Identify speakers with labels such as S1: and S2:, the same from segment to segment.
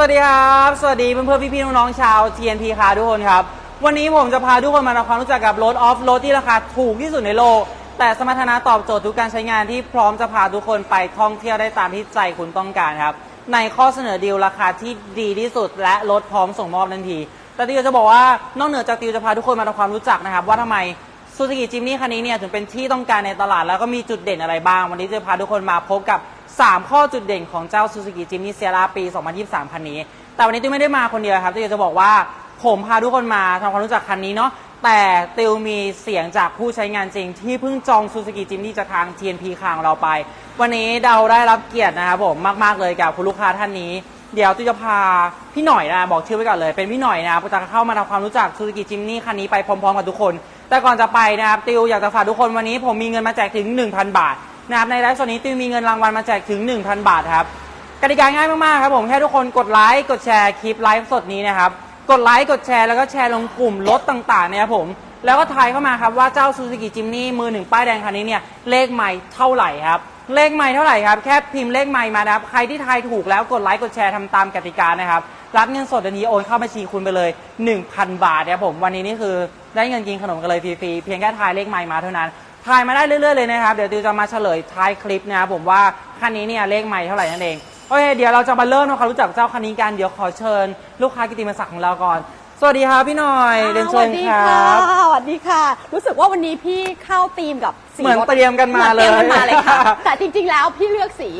S1: สวัสดีครับ สวัสดีเพื่อนๆพี่ๆน้องๆชาว TNT คาทุกคนครับ วันนี้ผมจะพาทุกคนมาทำความรู้จักกับรถออฟโรถที่ราคาถูกที่สุดในโลก แต่สมรรถนะตอบโจทย์ทุกการใช้งานที่พร้อมจะพาทุกคนไปท่องเที่ยวได้ตามที่ใจคุณต้องการครับ ในข้อเสนอดีลราคาที่ดีที่สุด และรถพร้อมส่งมอบทันที แต่ติวจะบอกว่านอกเหนือจากติวจะพาทุกคนมาทำความรู้จักนะครับ ว่าทำไมซูซูกิจิมนี่คันนี้เนี่ยถึงเป็นที่ต้องการในตลาดแล้วก็มีจุดเด่นอะไรบ้าง วันนี้จะพาทุกคนมาพบกับ 3 ข้อจุดเด่นของเจ้าซูซูกิจิมนี่เซียร่าปี 2023 คันนี้ แต่วันนี้ติวไม่ได้มาคนเดียวครับติวจะบอกว่าผมพาทุกคนมาทำความรู้จักคันนี้เนาะแต่ติวมีเสียงจากผู้ใช้งานจริง ที่เพิ่งจองซูซูกิจิมนี่จากทาง TNP คางเราไป วันนี้เราได้รับเกียรตินะครับผมมาก ๆ เลยกับคุณลูกค้าท่านนี้เดี๋ยวติวจะพาพี่หน่อยนะบอกชื่อไว้ก่อนเลย เป็นพี่หน่อยนะครับจะเข้ามาทำความรู้จักซูซูกิจิมนี่คันนี้ไปพร้อมๆกับทุกคน แต่ก่อนจะไปนะครับติวอยากจะฝากทุกคนวันนี้ผมมีเงินมาแจกถึง 1,000 บาท นะครับในไลฟ์สดนี้ติวมีเงินรางวัลมาแจกถึง 1,000 บาทครับกติกาง่ายมากๆครับผมแค่ทุกคนกดไลค์กดแชร์คลิปไลฟ์สดนี้นะครับกดไลค์กดแชร์แล้วก็แชร์ลงกลุ่มรถต่างๆเนี่ยครับผมแล้วก็ทายเข้ามาครับว่าเจ้าซูซูกิจิมนี่มือหนึ่งป้ายแดงคันนี้เนี่ยเลขใหม่เท่าไหร่ครับเลขใหม่เท่าไหร่ครับ แค่พิมพ์เลขใหม่มานะครับ ใครที่ทายถูกแล้วกดไลค์กดแชร์ทำตามกติกานะครับ รับเงินสดอันนี้โอนเข้าบัญชีคุณไปเลย 1,000 บาทนะครับผม วันนี้นี่คือได้เงินกินขนมกันเลยฟรีๆ เพียงแค่ทายเลขใหม่มาเท่านั้น ทายมาได้เรื่อยๆเลยนะครับ เดี๋ยวติวจะมาเฉลยท้ายคลิปนะครับผมว่าคันนี้เนี่ยเลขใหม่เท่าไหร่นั่นเอง โอเค เดี๋ยวเราจะมาเริ่มทำความรู้จักเจ้าคันนี้กัน เดี๋ยวขอเชิญ ลูกค้ากิติมศักดิ์ของเราก่อน สวัสดีครับพี่หน่อย เรียนเชิญครับ ส
S2: วัสดีค่ะ รู้สึกว่าวันนี้พี่เข้าธีมกับ สี
S1: เหมือน
S2: รถ
S1: เตรียมกันมาเลย
S2: หอนตรีมกันมาเลยค่ะ แต่จริงๆแล้วพี่เลือกสี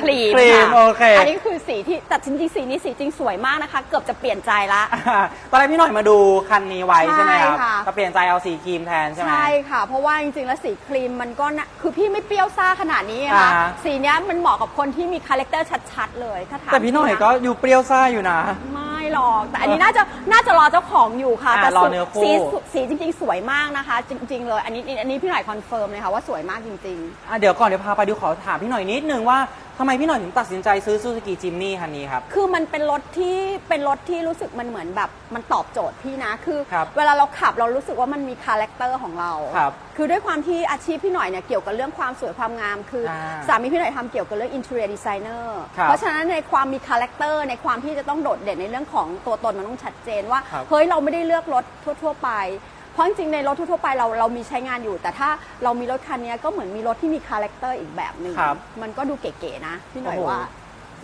S2: ครีม
S1: ครีม
S2: ค่ะ
S1: โอเค
S2: อันนี้คือสีที่แต่จริงๆสีนี้สีจริงสวยมากนะคะ เกือบจะเปลี่ยนใจละ
S1: อ่าตอนแรกพี่หน่อยมาดูคันนี้ไว้ใช่ไหมครับ
S2: ใช่ค่ะ
S1: ก็เปลี่ยนใจเอาสีครีมแทนใช่ไหม
S2: ใช่ค่ะ เพราะว่าจริงๆแล้วสีครีมมันก็น่ะคือพี่ไม่เปรี้ยวซ่าขนาดนี้อะค่ะ
S1: อ่า
S2: สีเนี้ยมันเหมาะกับคนที่มีคาแรคเตอร์ชัดๆเลยถ้าถาม
S1: แต่พี่หน่อยะ ก็อยู่เปรี้ยวซ่าอยู่นะ
S2: ไม่หรอก แต่อันนี้น่าจะน่าจะรอเจ้าของอยู่ค่ะ
S1: อ่า
S2: แต่
S1: รอ
S2: สุด
S1: เนื้อคู่
S2: สีสุสีจริง ๆ สวยมากนะคะ จริง ๆ เลย อันนี้อันนี้พี่หน่อยคอนเฟิร์มเลยค่ะว่าสวยมากจริง
S1: อะเดี๋ยวก่อนเดี๋ยวพาไปดูขอถามพี่หน่อยนิดนึงว่าทำไมพี่หน่อยถึงตัดสินใจซื้อซูซูกิจิมนี่คันนี้ครับ
S2: ๆ คือมันเป็นรถที่เป็นรถที่รู้สึกมันเหมือนแบบมันตอบโจทย์พี่นะ คือ
S1: ครับ
S2: เวลาเราขับเรารู้สึกว่ามันมีคาแรคเตอร์ของเรา
S1: ครับ
S2: คือด้วยความที่อาชีพพี่หน่อยเนี่ยเกี่ยวกับเรื่องความสวยความงาม คืออาสามีพี่หน่อยทำเกี่ยวกับเรื่อง interior designer
S1: ครับ
S2: เพราะฉะนั้นในความมีคาแรคเตอร์ในความที่จะต้องโดดเด่นในเรื่องของตัวตนมันต้องชัดเจนว่า
S1: ครับ
S2: เฮ้ยเราไม่ได้เลือกรถทั่ว ๆ ไป เพราะจริงๆในรถทั่วๆไปเราเรามีใช้งานอยู่ แต่ถ้าเรามีรถคันนี้ก็เหมือนมีรถที่มีคาแรคเตอร์อีกแบบหนึ่ง
S1: ครับ
S2: มันก็ดูเก๋ๆนะพี่หน่อย
S1: โอ้โห
S2: ว่า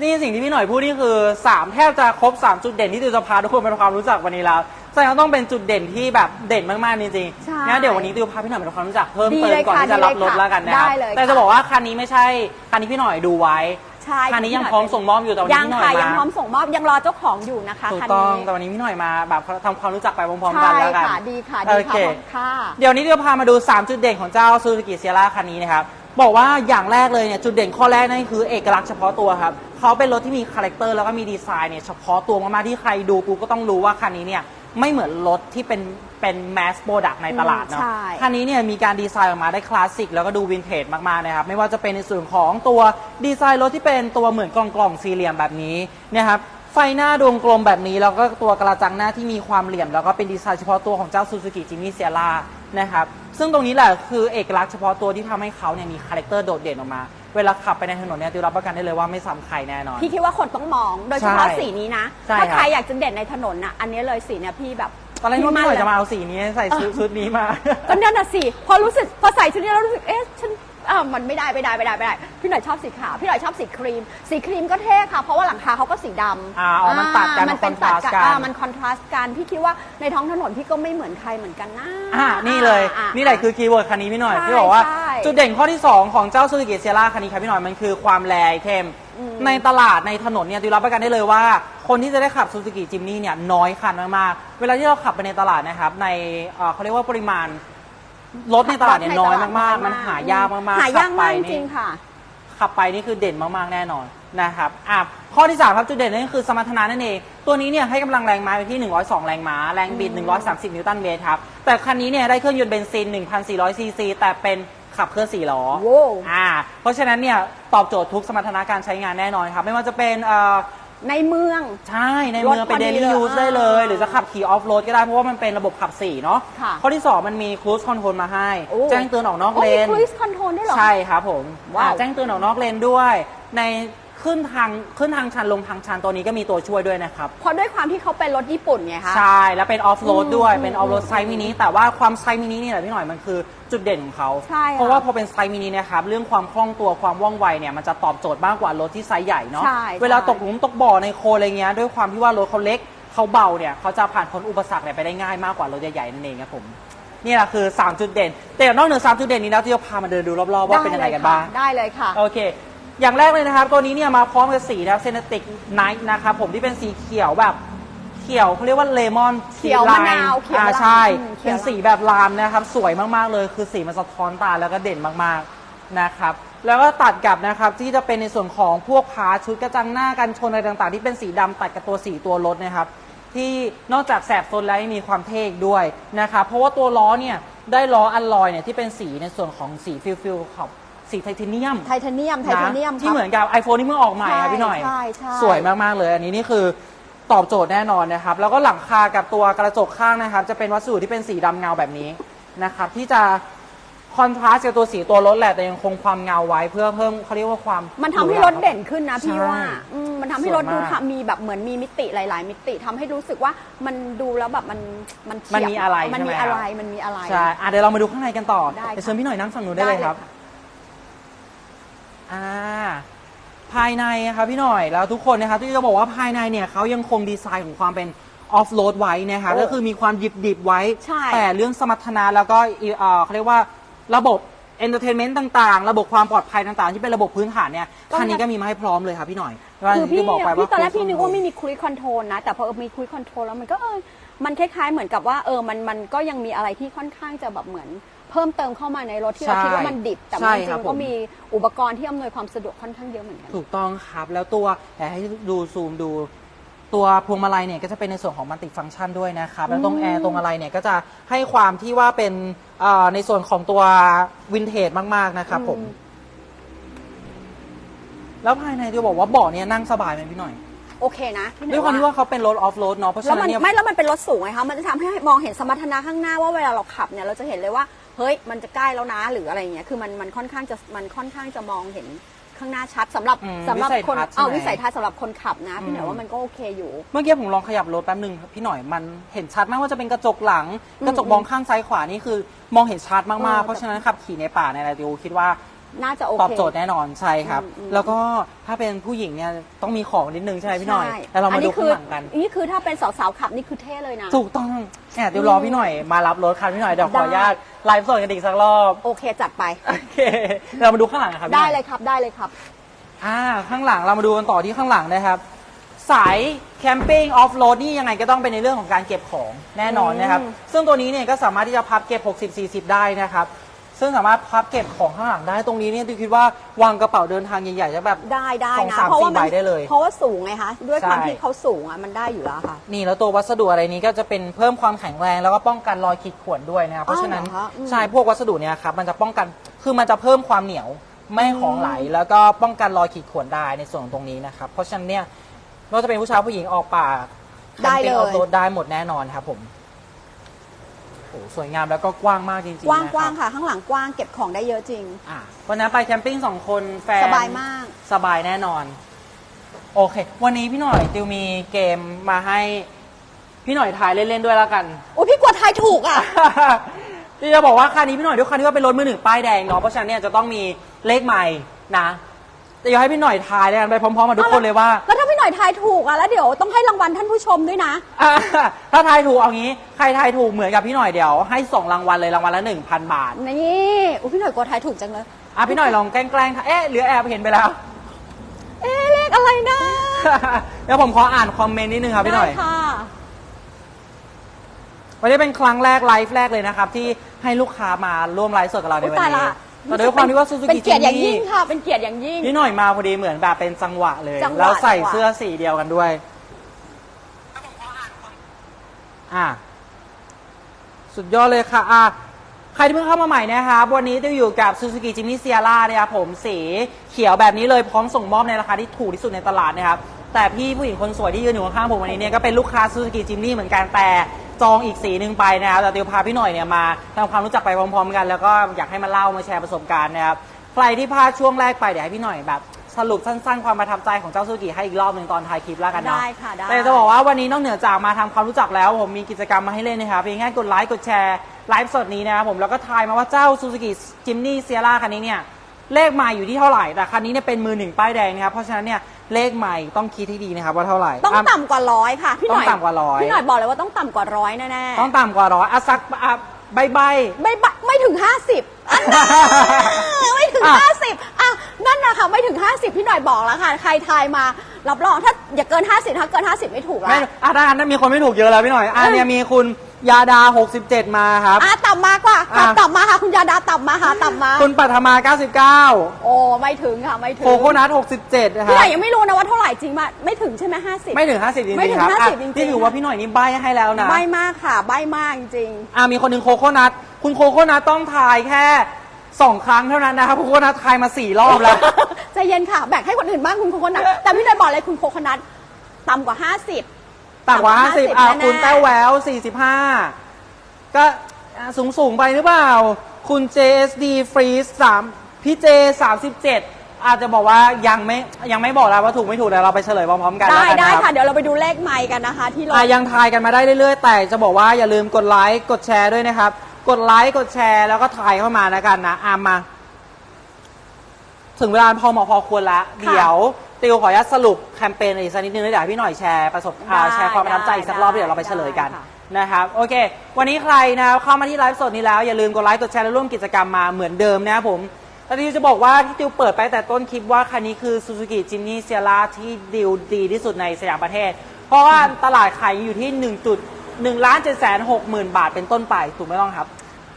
S1: นี่สิ่งที่พี่หน่อยพูดนี่คือ 3 แทบจะครบ 3 จุดเด่นที่ติวจะพาทุกคนไปทำความรู้จักวันนี้แล้วแสดงว่าต้องเป็นจุดเด่นที่แบบเด่นมากๆจริง
S2: ใช่
S1: ๆงั้นเดี๋ยววันนี้ติวพาพี่หน่อยไปทำความรู้จักเพิ่ม
S2: ดี
S1: เติม
S2: เลย
S1: ก่อน
S2: ค่ะ
S1: ที่จะรับ
S2: ดี
S1: ร
S2: เลย
S1: ถ
S2: ค่ะ
S1: แล้วกันนะครับ
S2: ได้เลย
S1: แต่
S2: ค่ะ
S1: จะบอกว่าคันนี้ไม่ใช่คันนี้พี่หน่อยดูไว้
S2: ใช่
S1: คันนี้ยัง
S2: พี่ห
S1: พร้อมส่งมอบอยู่แต่วัน
S2: ยั
S1: นี้
S2: ง
S1: พี่หน่
S2: ค่ะ
S1: อย
S2: ยัง
S1: มา
S2: พร้อมส่งมอบยังรอเจ้าของอยู่นะคะ
S1: ถูก
S2: คัน
S1: ต้อง
S2: นี้
S1: แต่วันนี้พี่หน่อยมาแบบทำความรู้จักไปพร้อมๆกัน
S2: ใช่
S1: แล้วกัน
S2: ค่ะดีค่ะ
S1: โอ
S2: ดี
S1: เค
S2: ค่ะค่ะ
S1: เดี๋ยวนี้เราพามาดู 3 จุดเด่นของเจ้าซูซูกิเซียร่าคันนี้นะครับ บอกว่าอย่างแรกเลยเนี่ยจุดเด่นข้อแรกนั่นคือเอกลักษณ์เฉพาะตัวครับเขาเป็นรถที่มีคาแรคเตอร์แล้วก็มีดีไซน์เนี่ยเฉพาะตัวมากๆที่ใครดูปุ๊บก็ต้องรู้ว่าคันนี้เนี่ยไม่เหมือนรถที่เป็น เป็นแมสโปรดักในตลาดเนาะ
S2: ใช่
S1: คันนี้เนี่ยมีการดีไซน์ออกมาได้คลาสสิกแล้วก็ดูวินเทจมากๆนะครับ ไม่ว่าจะเป็นในส่วนของตัวดีไซน์รถที่เป็นตัวเหมือนกล่องกล่องๆสี่เหลี่ยมแบบนี้นะครับ ไฟหน้าดวงกลมแบบนี้ แล้วก็ตัวกระจังหน้าที่มีความเหลี่ยม แล้วก็เป็นดีไซน์เฉพาะตัวของเจ้าซูซูกิจิม n ่เซียร่านะครับ ซึ่งตรงนี้แหละคือเอกลักษณ์เฉพาะตัวที่ทำให้เขาเนี่ยมีคาแรคเตอร์โดดเด่นออกมา เวลาขับไปในถนนเนี่ยติวรับประกันได้เลยว่าไม่ซ้ำใครแน่นอน
S2: พี่คิดว่าคนต้องมอง โดยเฉพาะ
S1: ใช่
S2: สีนี้นะ
S1: ใช่
S2: ถ้า
S1: ครับ
S2: ใครอยากจะเด่นในถนนน่ะอันนี้เลยสีเนี่ยพี่แบบ
S1: ตอนแรกนึกว่า
S2: มั่
S1: พี่หน่อย
S2: เลย
S1: จะมาเอาสีนี้ใส่ชุดชุดนี้มา
S2: ก็นั่นน่ะสิพอรู้สึกพอใส่ชุดนี้แล้วรู้สึกเอ๊ะฉันอ่ามันไม่ได้ไม่ได้ไม่ได้ไม่ได้ พี่หน่อยชอบสีขาวพี่หน่อยชอบสีครีม สีครีมก็เท่ค่ะ เพราะว่าหลังคาเขาก็สีดำ
S1: อ่าอ๋อมันตัดกัน
S2: มันเป็น
S1: มัน
S2: ตัด
S1: contrast
S2: กัน
S1: กัน
S2: อ่ามันคอนทราสต์กันพี่คิดว่าในท้องถนนพี่ก็ไม่เหมือนใครเหมือนกันนะ
S1: อ่านี่เลย
S2: อ่า
S1: นี่แหละคือคีย์เวิร์ดคันนี้พี่หน่อย
S2: ใช่
S1: ที่บอกว่า
S2: ใช่
S1: จุดเด่นข้อที่ 2 ของเจ้าซูซูกิเซียร่าคันนี้ครับพี่หน่อยมันคือความแรงเข้ม
S2: อืม
S1: ในตลาดในถนนเนี่ยติวรับประกันได้เลยว่า คนที่จะได้ขับซูซูกิจิมนี่เนี่ยน้อยคันมากๆ เวลาที่เราขับไปในตลาดนะครับ ในเอ่อเขาเรียกว่าปริมาณรถในตลาดเนี่ยน้อยมากๆ มันหายากมากๆ
S2: หายาก
S1: ขับไป
S2: มากจ
S1: นี่
S2: ริงๆค่ะ
S1: ขับไปนี่คือเด่นมาก ๆ แน่นอนนะครับอะข้อที่ 3 ครับ จุดเด่นนั่นก็คือสมรรถนะนั่นเอง ตัวนี้เนี่ยให้กำลังแรงม้าไปที่ 102 แรงม้า แรงบิด 130 นิวตันเมตรครับ แต่คันนี้เนี่ยได้เครื่องยนต์เบนซิน 1,400 ซีซี แต่เป็น ขับเคลื่อน4ล้อ
S2: โว้ว
S1: อ่าเพราะฉะนั้นเนี่ยตอบโจทย์ทุกสมรรถนะการใช้งานแน่นอนครับ ไม่ว่าจะเป็นเอ่อ
S2: ในเมือง
S1: ใช่ในเมืองเป็น
S2: รถพอดี
S1: daily
S2: เลย
S1: use ได้เลย
S2: อ่า
S1: หรือจะขับขี่ออฟโรดก็ได้ เพราะว่ามันเป็นระบบขับ4เนาะ
S2: ค่ะ
S1: ข้อที่ 2 มันมี cruise control มาให้
S2: โอ้
S1: แจ้งเตือนออกนอก
S2: โอ้
S1: เล
S2: มี
S1: น
S2: ครูซคอนโทรลด้วยเหรอ
S1: ใช่ครับผม
S2: ว้าว
S1: อ่าแจ้งเตือนออกนอกเลนด้วย ใน ขึ้นทางขึ้นทางชันลงทางชันตัวนี้ก็มีตัวช่วยด้วยนะครับ
S2: เพราะด้วยความที่เขาเป็นรถญี่ปุ่นไงคะ
S1: ใช่ แล้วเป็นออฟโรด
S2: อืม
S1: ด้วย
S2: อืม
S1: เป็นออฟโรดไซส์มินิแต่ว่าความไซส์มินินี่แหละพี่หน่อยมันคือจุดเด่นของเขา
S2: ใช่ค่ะ
S1: เพราะว่าพอเป็นไซส์มินิเนะครับเรื่องความคล่องตัวความว่องไวเนี่ยมันจะตอบโจทย์มากกว่ารถที่ไซส์ใหญ่เนาะ
S2: ใช่
S1: เวลา
S2: ใช่
S1: ตกหลุมตกบ่อในโคลนอะไรเงี้ยด้วยความที่ว่ารถเขาเล็กเขาเบาเนี่ยเขาจะผ่านพ้นอุปสรรคเนี่ยไปได้ง่ายมากกว่ารถใหญ่ๆนั่นเองครับผมนี่แหละคือ 3 จุดเด่น แต่นอกเหนือ3จุดเด่นนี้แล้วที่จะพามาเดินดูรอบๆว่าเป็นยังไงกันบ้าง
S2: ได้เลยค่ะ
S1: โอเค อย่างแรกเลยนะครับ ตัวนี้เนี่ยมาพร้อมกับสีนะครับเซนติกไนท์นะครับผมที่เป็นสีเขียวแบบเขียวเขาเรียกว่าเลมอน
S2: เขียวมะนาวเขียว
S1: อ่า
S2: ลาม
S1: ใช่
S2: อืมเขี
S1: เป็
S2: ย
S1: น
S2: วลาม
S1: สีแบบลามนะครับ สวยมากๆเลย คือสีมันสะท้อนตาแล้วก็เด่นมากๆนะครับ แล้วก็ตัดกับนะครับที่จะเป็นในส่วนของพวกพาร์ทชุดกระจังหน้ากันชนอะไรต่างๆ ที่เป็นสีดำตัดกับตัวสีตัวรถนะครับ ที่นอกจากแสบโซนแล้วยังมีความเท่อีกด้วยนะครับเพราะว่าตัวล้อเนี่ยได้ล้ออัลลอยเนี่ยที่เป็นสีในส่วนของสีฟิลฟิลขอบ สีไทเทเนียม
S2: ไทเทเนียมไทเทเนียม
S1: นะที่เหมือนกับ iPhone ที่เมื่อออกใหม่ครับพี่หน่อย
S2: ใช่ใช่
S1: สวยมาก ๆ เลย อันนี้นี่คือตอบโจทย์แน่นอนนะครับ แล้วก็หลังคากับตัวกระจกข้างนะครับ จะเป็นวัสดุที่เป็นสีดำเงาแบบนี้นะครับ ที่จะคอนทราสต์กับตัวสีตัวรถแหละแต่ยังคงความเงาไว้เพื่อเพิ่มเขาเรียกว่าความ
S2: มันทำให้รถเด่นขึ้นนะพี่
S1: ใช่
S2: ว่าอืมมันทำให้
S1: สวย
S2: รถดู
S1: มาก
S2: ทำมีแบบเหมือนมีมิติหลาย ๆ มิติทำให้รู้สึกว่ามันดูแล้วแบบมันมันเฉียบ
S1: มันมีอะไร
S2: มันมี
S1: ใช่ไหม
S2: อะไร
S1: ครับ
S2: มันมีอะไร
S1: ใช่อะเดี๋ยวเรามาดูข้างในกันต่อ
S2: ได้ค่ะ
S1: เดี๋ยวเชิญพี่หน่อยนั่งฝั่งนู้นได้เลยครับ อ่าภายในนะครับพี่หน่อยแล้วทุกคนนะครับที่จะบอกว่าภายในเนี่ยเขายังคงดีไซน์ของความเป็นออฟโรดไว้นะครับ
S2: โอ้
S1: ก็คือมีความหยิบดิบๆไว้
S2: ใช่
S1: แต่เรื่องสมรรถนะแล้วก็อีเอ่อเขาเรียกว่าระบบเอนเตอร์เทนเมนต์ต่างๆ ระบบความปลอดภัยต่างๆ ที่เป็นระบบพื้นฐานเนี่ยคันนี้ก็มีมาให้พร้อมเลยครับพี่หน่อยว่า
S2: คือพี่
S1: ที่บอกไปว่า
S2: พี่ตอนแรกพี่นึกว่า
S1: cruise
S2: ไม่มีคุยคอนโทรลนะ แต่พอมีคุยคอนโทรลแล้วมันก็เออมันคล้ายๆเหมือนกับว่าเออมันมันก็ยังมีอะไรที่ค่อนข้างจะแบบเหมือน เพิ่มเติมเข้ามาในรถที่เรา
S1: ใช่
S2: คิดว่ามันดิบ แต่
S1: ใช่
S2: มันจ
S1: ครั
S2: ริ
S1: บ
S2: งๆก็
S1: ผม
S2: มีอุปกรณ์ที่อำนวยความสะดวกค่อนข้างเยอะเหมือนกัน
S1: ถูกต้องครับ แล้วตัวแต่ให้ดูซูมดู ตัวพวงมาลัยเนี่ยก็จะเป็นในส่วนของมัลติฟังก์ชันด้วยนะครับ แล้วตรง
S2: อืม
S1: แอร์ตรงอะไรเนี่ยก็จะให้ความที่ว่าเป็นเอ่อในส่วนของตัววินเทจมาก ๆ นะครับผมแล้วภายในจะบอกว่าเบาะเนี่ยนั่งสบายไหมพี่หน่อย
S2: โอเคนะพี่หน่
S1: ด้วยความที่ว่าเขาเป็นรถออฟโรดเนาะเพราะ
S2: แล้ว
S1: ฉะนั้
S2: มันน
S1: เนี่ย
S2: ไม่แล้วมันเป็นรถสูงไงคะมันจะทำให้มองเห็นสมรรถนะข้างหน้าว่าเวลาเราขับเนี่ยเราจะเห็นเลยว่า เฮ้ยมันจะใกล้แล้วนะหรืออะไรอย่างเงี้ยคือมันมันค่อนข้างจะมันค่อนข้างจะมองเห็นข้างหน้าชัดสำหรับ
S1: อืม
S2: สำหรับคน
S1: วิสัยทัศน์
S2: เอา
S1: ใช่ไหม
S2: วิสัยทัศน์สำหรับคนขับนะพี่หน่อย
S1: อืม
S2: ว่ามันก็โอเคอยู่
S1: เมื่อกี้ผมลองขยับรถแป๊บหนึ่งครับพี่หน่อยมันเห็นชัดมากว่าจะเป็นกระจกหลัง
S2: อืม
S1: กระจกมองข้างซ้ายขวานี่คือ มองเห็นชัดมาก
S2: เอ
S1: ๆ
S2: อ
S1: เพราะฉะนั้นขับขี่ในป่าในอะไรดิวคิดว่า
S2: น่าจะโอเค
S1: ตอบโจทย์แน่นอนใช่ครับ
S2: อืมอืม
S1: แล้วก็ถ้าเป็นผู้หญิงเนี่ยต้องมีของนิดนึงใช่ไหมพี่หน่อย
S2: ใช่
S1: แล้วเรามาดู
S2: อั
S1: ข้างหลังกัน
S2: นี่คือถ้าเป็นสาวๆขับนี่คือเท่เลยนะ
S1: ถูกต้องแอบเดี๋ยวรอพี่หน่อยมารับรถคันพี่หน่อยเดี๋ยวขออนุญาตไลฟ์สดกันอีกสักรอบ
S2: โอเคจัดไป
S1: โอเคเรามาดูข้างหลังกันครับพี่ห
S2: ได้
S1: น่อย
S2: เลยครับได้เลยครับ
S1: อ่าข้างหลังเรามาดูกันต่อที่ข้างหลังนะครับ สายแคมปิ้งออฟโรดนี่ยังไงก็ต้องเป็นในเรื่องของการเก็บของแน่นอนนะครับ
S2: อืม
S1: ซึ่งตัวนี้เนี่ยก็สามารถที่จะพับเก็บ 60 40 ได้นะครับ ซึ่งสามารถพับเก็บของข้างหลังได้ตรงนี้เนี่ยดิวคิดว่าวางกระเป๋าเดินทางใหญ่ๆจะแบบ
S2: ได้ได้
S1: สอง
S2: นะ
S1: สาม
S2: เพราะว่า
S1: สี่ใบได้เลย
S2: เพราะว่าสูงไงคะด้วยความ
S1: ใช่
S2: ที่เขาสูงอะมันได้อยู่แล้วค่ะ
S1: นี่แล้วตัววัสดุอะไรนี้ก็จะเป็นเพิ่มความแข็งแรงแล้วก็ป้องกันรอยขีดข่วนด้วยนะครับเพราะฉะนั้น
S2: เหรอคะอืม
S1: ใช่พวกวัสดุเนี่ยครับมันจะป้องกันคือมันจะเพิ่มความเหนียวไม่ให้ของไหล แล้วก็ป้องกันรอยขีดข่วนได้ในส่วนของตรงนี้นะครับเพราะฉะนั้นเนี่ยไม่ว่าจะเป็นผู้ชายผู้หญิงออกป่า
S2: ได้เลย
S1: ออฟโรดได้หมดแน่นอนครับผมโอ้ สวยงามแล้วก็กว้างมากจริงๆ
S2: กว้าง
S1: นะ
S2: กว้าง
S1: ครับ
S2: ค่ะ ข้างหลังกว้างเก็บของได้เยอะจริง
S1: อะวันนั้นไปแคมปิ้งสองคนแฟน
S2: สบายมาก
S1: สบายแน่นอน โอเค วันนี้พี่หน่อยติวมีเกมมาให้พี่หน่อยทายเล่นๆด้วยแล้วกัน
S2: โอ้ยพี่กลัวทายถูกอะ
S1: ที่จะบอกว่าคันนี้พี่หน่อยด้วยคันที่ว่าเป็นรถมือหนึ่งป้ายแดงเนาะเพราะฉะนั้นเนี่ยจะต้องมีเลขใหม่นะแต่อยากให้พี่หน่อยทายแล้วกันไปพร้อมๆมาทุกคนเลยว่า
S2: แล้วถ้าพี่หน่ อยทายถูกอะแล้วเดี๋ยวต้องให้รางวัลท่านผู้ชมด้วยนะ
S1: อะถ้าทายถูกเอางี้ ใครทายถูกเหมือนกับพี่หน่อยเดี๋ยว ให้ส่งรางวัลเลยรางวัลละหนึ่งพันบาท
S2: นี่อุ้ยพี่หน่อยกลัวทายถูกจังเลย
S1: อะพี่หน่อยลองแกล้งๆทายเอ๊ะหรือแอบเห็นไปแล้ว
S2: เอ๊ะเลขอะไรนะ
S1: เดี๋ยวผมขออ่านคอมเมนต์นิดนึงครับพี่หน่อย
S2: ได้ค่ะ
S1: วันนี้เป็นครั้งแรกไลฟ์แรกเลยนะครับ ที่ให้ลูกค้ามาร่วมไลฟ์สดกับเราใน
S2: อุ๊ย
S1: วัน
S2: ตาย
S1: นี้
S2: ละ
S1: แต่ด้วยความที่ว่าซูซู
S2: เป็น
S1: กิ
S2: เกียรติอย่าง
S1: จิ
S2: ยิ่
S1: ม
S2: ง
S1: มี่
S2: ค่ะ เป็นเกียรติอย่างยิ่ง
S1: พี่หน่อยมาพอดีเหมือนแบบเป็นจังหวะเลย
S2: จังหวะ
S1: แล้วใส่
S2: จังหวะ
S1: เสื้อสีเดียวกันด้วย อะ สุดยอดเลยค่ะ อะ ใครที่เพิ่งเข้ามาใหม่นะครับ วันนี้จะอยู่กับ Suzuki Jimny Sierra นะครับผมสีเขียวแบบนี้เลยพร้อมส่งมอบในราคาที่ถูกที่สุดในตลาดนะครับ แต่พี่ผู้หญิงคนสวยที่ยืนอยู่ข้างๆผมวันนี้เนี่ยก็เป็นลูกค้า Suzuki Jimny เหมือนกันแต่ จองอีกสีหนึ่งไปนะครับแต่เดี๋ยวพาพี่หน่อยเนี่ยมาทำความรู้จักไปพร้อม ๆ กัน แล้วก็อยากให้มาเล่ามาแชร์ประสบการณ์นะครับใครที่พลาดช่วงแรกไปเดี๋ยวให้พี่หน่อยแบบสสรุปสั้นๆ ความประทับใจของเจ้าซูซูกิให้อีกรอบหนึ่งตอนท้ายคลิปแล้วกันเนาะ
S2: ได้ค่ะได้
S1: แต่จะบอกว่าวันนี้นอกเหนือจากมาทำความรู้จักแล้วผมมีกิจกรรมมาให้เล่นนะครับเพียงแค่กดไลค์กดแชร์ไลฟ์สดนี้นะครับผมแล้วก็ทายมาว่าเจ้าซูซูกิจิมนี่เซียร่าคันนี้เนี่ยเลขใหม่อยู่ที่เท่าไหร่แต่คันนี้เนี่ยเป็นมือหนึ่งป้ายแดงนะครับเพราะฉะนั้นเนี่ย เลขใหม่ต้องคิดให้ดีนะครับว่าเท่าไหร่
S2: ต้อง
S1: อะ
S2: ต่ำกว่าร้อยค่ะพี่หน่อย
S1: ต้องต่ำกว่าร้อย
S2: พี่หน่อยบอกเลยว่าต้องต่ำกว่าร้อยแน่ๆ
S1: ต้องต่ำกว่าร้อยอะสักอะใบใบ
S2: ไม่บะไม่ถึง50อันนั้นไม่ถึง
S1: อะ
S2: 50อะนั่นนะคะไม่ถึง50พี่หน่อยบอกแล้วค่ะ ใครทายมารับรองถ้าอย่าเกิน50ถ้าเกิน50ไม่ถูก
S1: ไม่
S2: ละ
S1: อะถ้างั้นมีคนไม่ถูกเยอะแล้วพี่หน่อยอะเนี่ยมีคุณยาดา 67 มาครับ
S2: อะต่ำมากกว่าค่ะ
S1: อะ
S2: ต่ำมาค่ะคุณยาดาต่ำมาค่ะต่ำมา
S1: คุณปัทมา 99
S2: โอ้ไม่ถึงค่ะไม่ถึง
S1: โคโคนัท 67 นะค
S2: พี่
S1: รั
S2: หน่
S1: บ
S2: อยยังไม่รู้นะว่าเท่าไหร่จริงมาไม่ถึงใช่ไหม50
S1: ไม่ถึง 50จริ
S2: ไม่
S1: ง
S2: ถึ
S1: ๆ
S2: ง
S1: ครับอะ
S2: 50จริงๆ
S1: ที่ถือว่าพี่หน่อยนี่ใบให้แล้วนะ
S2: ใบมากค่ะ ใบมากจริง
S1: อะมีคนหนึ่งโคโคนัทคุณโคโคนัทต้องทายแค่2ครั้งเท่านั้นนะครับโคโคนัททายมา4รอบแล้ว
S2: ใจเย็นค่ะแบ่งให้คนอื่นบ้างคุณโคโคนัทแต่พี่หน่อยบอกเลยคุณโคโคนัทต่ำกว่า50
S1: ต่ำกว่า50อะ
S2: แน่ๆ
S1: คุณแต้วแวว45ก็อะสูงสูงๆไปหรือเปล่า คุณ JSD Freeze 3พี่ J 37 อาจจะบอกว่ายังไม่ยังไม่บอกแล้วว่าถูกไม่ถูกเดี๋ยวเราไปเฉลยพร้อมๆกัน
S2: ได้
S1: แล้วกัน
S2: ได้
S1: นะครับ
S2: ค่ะเดี๋ยวเราไปดูเลขไมค์กันนะคะ ที่เรา
S1: อะยังทายกันมาได้เรื่อยๆ แต่จะบอกว่าอย่าลืมกดไลค์กดแชร์ด้วยนะครับ กดไลค์กดแชร์แล้วก็ทายเข้ามาแล้วกันนะอามา ถึงเวลาพอเหมาะพอควรละเดี๋ยวติวขออนุญาตสรุปแคมเปญอีกสักนิดนึงแล้วเดี๋ยวให้พี่หน่อยแชร์ประสบอ่า
S2: ได้
S1: แชร์ความประทับใจอีกสักรอบ
S2: ได้
S1: เดี๋ยวเราไปเฉลยกัน
S2: ได้ค่ะ
S1: นะครับโอเค วันนี้ใครนะครับเข้ามาที่ไลฟ์สดนี้แล้วอย่าลืมกดไลค์กดแชร์และร่วมกิจกรรมมาเหมือนเดิมนะครับผม แต่ติวจะบอกว่าที่ติวเปิดไปแต่ต้นคลิปว่าคันนี้คือ Suzuki Jimny Sierra ที่ดีลดีที่สุดในสยามประเทศ เพราะว่าตลาดขายอยู่ที่1 1ล้าน7แสน6หมื่นบาทเป็นต้นไปถูกไหมต้องครับ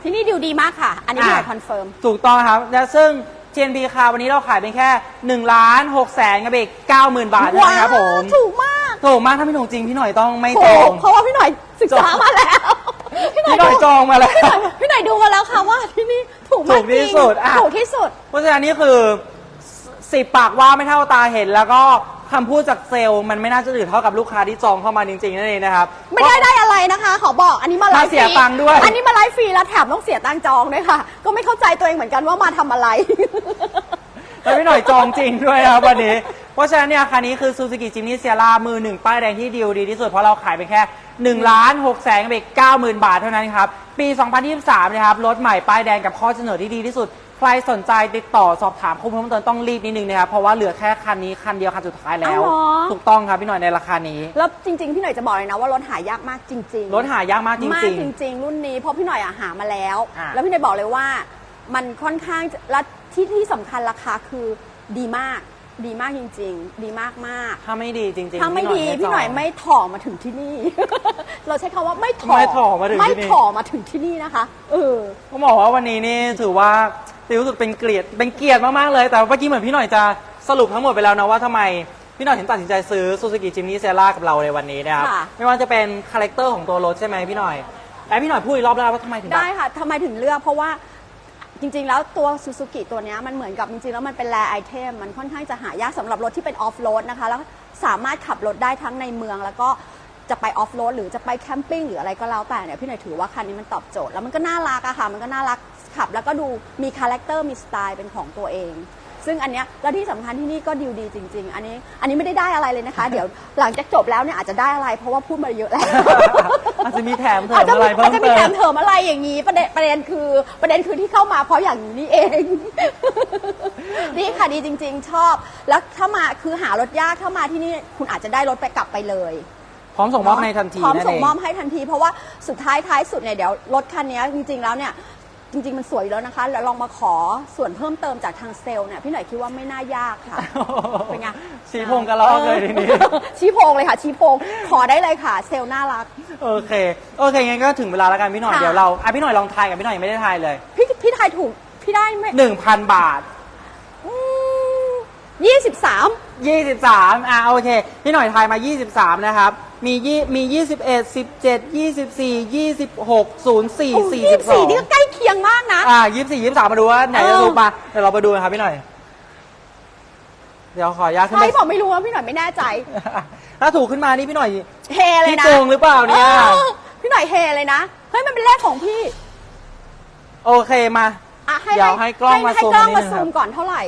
S2: ที่นี่ดิวดีมากค่ะ อันนี้พี่หน่อย
S1: อะ
S2: คอนเฟิร์ม
S1: ถูกต้องครับ และซึ่ง TNB คาวันนี้เราขายเป็นแค่1ล้าน6แสนกับอีก90,000 บาทนะครับผม
S2: ถูกมาก
S1: ถูกมากถ้าไม่ถูกจริงพี่หน่อยต้องไม่จ
S2: ถู
S1: อกง
S2: เพราะว่าพี่หน่อยศึกษามาแล้ว
S1: พี่หน่อยจองมาแล้ว
S2: พี่หน่อยพี่หน่อยดูมาแล้วค่ะว่าที่นี่ถูกมาก
S1: ถูกที่สุด
S2: จริง
S1: อะ
S2: ถูกที่สุด
S1: เพราะฉะนั้นนี่คือสิบปากว่าไม่เท่าตาเห็น แล้วก็คำพูดจากเซลล์มันไม่น่าจะอื่นเท่ากับลูกค้าที่จองเข้ามาจริงๆนั่นเองนะครับ
S2: ไม่ได้ได้อะไรนะคะ ขอบอกอันนี้มาไลฟ์ฟ
S1: มาเสี
S2: รี
S1: ยตังค์ด้วย
S2: อันนี้มาไลฟ์ฟรีแล้วแถมต้องเสียตังค์จองด้วยค่ะ ก็ไม่เข้าใจตัวเองเหมือนกันว่ามาทำอะไร
S1: แล้วพี่หน่อยจองจริงด้วยนะครับวันนี้ เพราะฉะนั้นเนี่ยคันนี้คือ Suzuki Jimny Sierra มือหนึ่งป้ายแดงที่ดีลดีที่สุด เพราะเราขายไปแค่1ล้าน6แสนกับอีก90,000 บาทเท่านั้นครับ ปี 2023 นะครับ รถใหม่ป้ายแดงกับข้อเสนอที่ดีที่สุด ใครสนใจติดต่อสอบถามข้อมูลเพิ่มเติมต้องรีบนิดนึงนะครับ เพราะว่าเหลือแค่คันนี้คันเดียวคันสุดท้ายแล้ว
S2: อ้าวเหรอ
S1: ถูกต้องครับพี่หน่อยในราคานี้
S2: แล้วจริง ๆ พี่หน่อยจะบอกเลยนะว่ารถหายากมากจริงๆ
S1: รถหายากมากจ
S2: มาก
S1: ริง
S2: จริง ๆ รุ่นนี้เพราะพี่หน่อยอะหามาแล้ว
S1: อะ
S2: แล้วพี่หน่อยบอกเลยว่ามันค่อนข้างจะและที่ที่สำคัญราคาคือดีมาก ดีมากจริง ๆ ดีมากมาก
S1: ๆถ้าไม่ดีจริงๆ
S2: ถ้าไม่ดี
S1: จ
S2: พี่
S1: อง
S2: หน่อยไม่ถ่อมาถึงที่นี่ เราใช้คำว่าไม่ถ่อ
S1: ไม่ถ่อมาถึงที่นี่
S2: ไม่ถ่อมาถึงที่นี่นะคะเออ
S1: ต้องบอกว่าวันนี้นี่ถือว่าติวรู้สึกเป็นเกียรติเป็นเกียรติมากๆเลย แต่เมื่อกี้เหมือนพี่หน่อยจะสรุปทั้งหมดไปแล้วนะว่าทำไมพี่หน่อยถึงตัดสินใจซื้อ Suzuki Jimny Sierra กับเราในวันนี้นะครับ
S2: ค่ะ
S1: ไม่ว่าจะเป็นคาแรคเตอร์ของตัวรถใช่ไหมพี่หน่อยแต่พี่หน่อยพูดอีกรอบได้ว่าทำไมถึงแบบ
S2: ได้ค่ะทำไมถึงเลือกเพราะว่า จริงๆ แล้วตัวซูซูกิตัวนี้มันเหมือนกับจริงๆ แล้วมันเป็นแรไอเทมมันค่อนข้างจะหายากสำหรับรถที่เป็นออฟโรดนะคะ แล้วสามารถขับรถได้ทั้งในเมือง แล้วก็จะไปออฟโรดหรือจะไปแคมปิ้งหรืออะไรก็แล้วแต่เนี่ยพี่หน่อยถือว่าคันนี้มันตอบโจทย์แล้วมันก็น่ารักอะค่ะ มันก็น่ารักขับแล้วก็ดูมีคาแรคเตอร์มีสไตล์เป็นของตัวเอง ซึ่งอันเนี้ยแล้วที่สำคัญที่นี่ก็ดีลดีจริง ๆ อันนี้อันนี้ไม่ได้ได้อะไรเลยนะคะ เดี๋ยวหลังจากจบแล้วเนี่ยอาจจะได้อะไร เพราะว่าพูดมาเยอะแล้ว
S1: อาจจะมีแถมเถิ
S2: อาจ
S1: ม
S2: จะ
S1: อะไร
S2: มี
S1: เพิ่
S2: อาจ
S1: ม
S2: จะมี
S1: เติ
S2: แถ
S1: ม
S2: ม เถิมอะไรอย่างนี้ประเด็นประเด็นคือประเด็นคือที่เข้ามาเพราะอย่างนี้นี่เองดีค่ะดีจริง ๆ ชอบ แล้วถ้ามาคือหารถยากถ้ามาที่นี่คุณอาจจะได้รถไปกลับไปเลย
S1: พร้อมส่งมอบในทันที
S2: พร้อม
S1: นั่น
S2: ส่ง
S1: เอง
S2: มอบให้ทันที เพราะว่าสุดท้ายท้ายสุดเนี่ยเดี๋ยวรถคันนี้จริงๆแล้วเนี่ย จริง ๆ มันสวยอยู่แล้วนะคะแล้วลองมาขอส่วนเพิ่มเติมจากทางเซลล์เนี่ยพี่หน่อยคิดว่าไม่น่ายากค่ะ เป็นไง
S1: ชี้พงกระลอกเลยทีนี้
S2: ชี้โพงเลยค่ะ ชี้โพงขอได้เลยค่ะ เซลล์น่ารัก
S1: โอเคโอเคงั้นก็ถึงเวลาแล้วกันพี่หน่อย
S2: ค่ะ
S1: เดี๋ยวเราอะพี่หน่อยลองทายกับพี่หน่อยยังไม่ได้ทายเลย
S2: พี่พี่ทายถูกพี่ได้ไหม
S1: 1,000 บาท
S2: ยี่สิบสาม
S1: 23อะโอเค พี่หน่อยทายมา 23 นะครับ มียี่มี 21 17 24 26 04
S2: ยี่สี่นี่ก็
S1: 42
S2: ใกล้เคียงมากนะ
S1: อ่า24 23มาดูว่าไหนจะ
S2: เออ
S1: ถูกปะเดี๋ยวเราไปดูนะครับพี่หน่อย เดี๋ยวขออนุญาตขึ้น
S2: ใช่
S1: ไป
S2: ผมไม่รู้ว่าพี่หน่อยไม่แน่ใจ
S1: ถ้าถูกขึ้นมานี่พี่หน่อย
S2: เฮเลยนะ
S1: พี่โกงหรือเปล่าเนี่ย
S2: ออพี่หน่อยเฮเลยนะ เฮ้ยมันเป็นเลขของพี่
S1: โอเคมา
S2: อะให้
S1: เดี๋ยวให้กล้องมา
S2: ให้
S1: ซูม
S2: กล้อง
S1: นิด
S2: มา
S1: นึง
S2: ซู
S1: ครับ
S2: มก่อนเท่าไหร่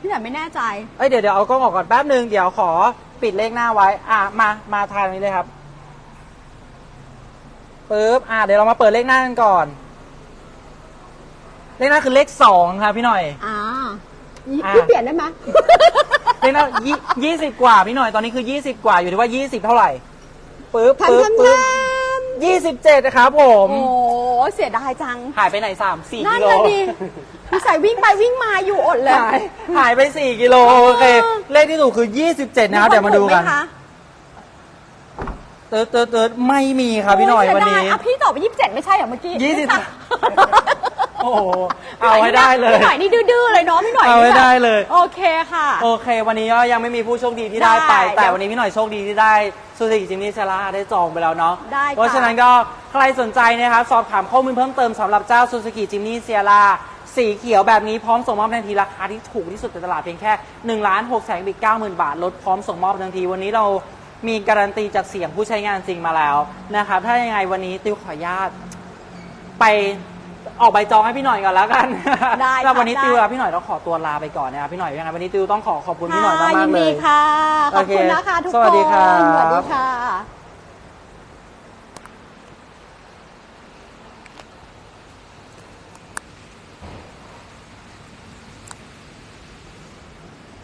S2: พี่หน่อยไม่แน่ใจ
S1: เอ้ยเดี๋ยวเดี๋ยวเอากล้องออกก่อนแป๊บหนึ่งเดี๋ยวขอปิดเลขหน้าไว้ อะมามาทางนี้เลยครับปึ๊บอะเดี๋ยวเรามาเปิดเลขหน้ากันก่อน เลขหน้าคือเลขสองครับพี่หน่อย
S2: อ่า
S1: อ่า
S2: พี่เปลี่ยนได้ไหม
S1: เลขหน้ายี่ยี่สิบกว่าพี่หน่อยตอนนี้คือยี่สิบกว่าอยู่ที่ว่ายี่สิบเท่าไหร่ปึ๊บ
S2: ทัน
S1: ปึ๊บ
S2: ทัน
S1: ปึ๊บ
S2: ทัน
S1: ยี่สิบเจ็ดครับผม
S2: โอ้เสียดายจัง
S1: หายไปไหนสามสี่
S2: นั่
S1: กิ
S2: น
S1: โล
S2: น่ะดิพี่สายวิ่งไปวิ่งมาอยู่อดเลย
S1: หายหายไปสี่กิโลโอเคเลขที่ถูกคือยี่สิบเจ็ดนะครับเดี๋ยวมาดูกัน
S2: ถูไหคะ
S1: เติร์ดเติร์ดเติร์ดไม่มีครับพี่หน่อย
S2: โวั
S1: นนี้
S2: เสีดายอะพี่ตอบไปยี่สิบเจ็ดไม่ใช่เหรอเมื่อกี้
S1: ยี่สิบ
S2: ค่ะ
S1: โอ้โหเอาให้ได้เลย
S2: พี่หน่อยนี่ดื้อๆเลยเนาะพี่หน่อย
S1: เอาให้ได้เลย
S2: โอเคค่ะ
S1: โอเค วันนี้ก็ยังไม่มีผู้โชคดีที่ได้ไป
S2: ได้
S1: แต่
S2: เดี๋ยว
S1: วันนี้พี่หน่อยโชคดีที่ได้ซูซูกิจิมนี่เซล่าได้จองไปแล้วเนาะ
S2: ได้ค่ะ
S1: เพราะฉะนั้นก็ใครสนใจนะครับสอบถามข้อมูลเพิ่มเติมสำหรับเจ้าซูซูกิจิมนี่เซล่าสีเขียวแบบนี้พร้อมส่งมอบทันทีราคาที่ถูกที่สุดในตลาดเพียงแค่1นึ่งล้านหกแสนบิกเก้าหมื่นบาทลดพร้อมส่งมอบทันที วันนี้เรามีการันตีจากเสียงผู้ใช้งานจริงมาแล้วนะครับถ้ายังไงวันนี้ติวขออนุญาต ไป ออกใบจองให้พี่หน่อยก่อนแล้วกัน
S2: ได้
S1: แล้ววันนี้
S2: ค่ะ
S1: ติว
S2: ได้
S1: ลาพี่หน่อยต้องขอตัวลาไปก่อนนะครับพี่หน่อยยังไงวันนี้ติวต้องขอขอบคุณพี่หน่อยมาก
S2: ยิ
S1: ๆ
S2: น
S1: เล
S2: ดี
S1: ย
S2: ค่ะ ขอบคุณ
S1: โอเค
S2: นะคะทุกคน
S1: สวัสดีครับ
S2: สวัสดีค่ะ